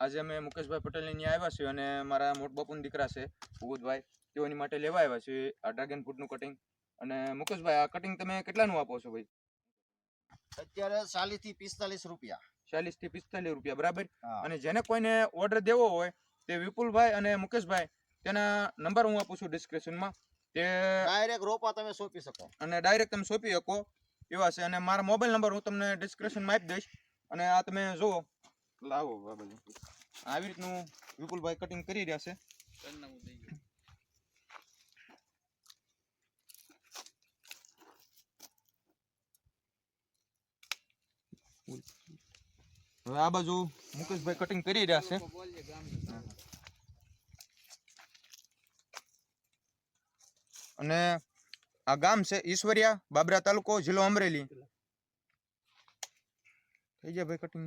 આજે અમે મુકેશભાઈ પટેલની ત્યાં આવ્યા છીએ અને મારા મોટ બાપુના દીકરા છે ભૂગતભાઈ. તેઓની માટે લેવા આવ્યા છીએ આ ડ્રેગન ફ્રૂટનું કટિંગ અને મુકેશભાઈ આ કટિંગ તમે કેટલાનું આપો છો ભાઈ? અત્યારે ચાલીસથી પિસ્તાલીસ રૂપિયા. ચાલીસથી પિસ્તાલીસ રૂપિયા બરાબર? અને જેને કોઈને ઓર્ડર દેવો હોય તે વિપુલભાઈ અને મુકેશભાઈ તેના નંબર હું આપું છું ડિસ્ક્રિપ્શનમાં તે ડાયરેક્ટ રોપા તમે સોંપી શકો. અને ડાયરેક્ટ તમે સોંપી શકો એવા છે. અને મારા મોબાઈલ નંબર હું તમને ડિસ્ક્રિપ્શનમાં આપી દઈશ. અને આ તમે જુઓ લાવો આ આવી રીતનું વિપુલભાઈ કટિંગ કરી રહ્યા છે. હવે આ બાજુ મુકેશભાઈ કટિંગ કરી રહ્યા છે. અને આ ગામ છે ઈશ્વરિયા બાબરા તાલુકો જિલ્લો અમરેલી. થઈ જાય ભાઈ કટિંગ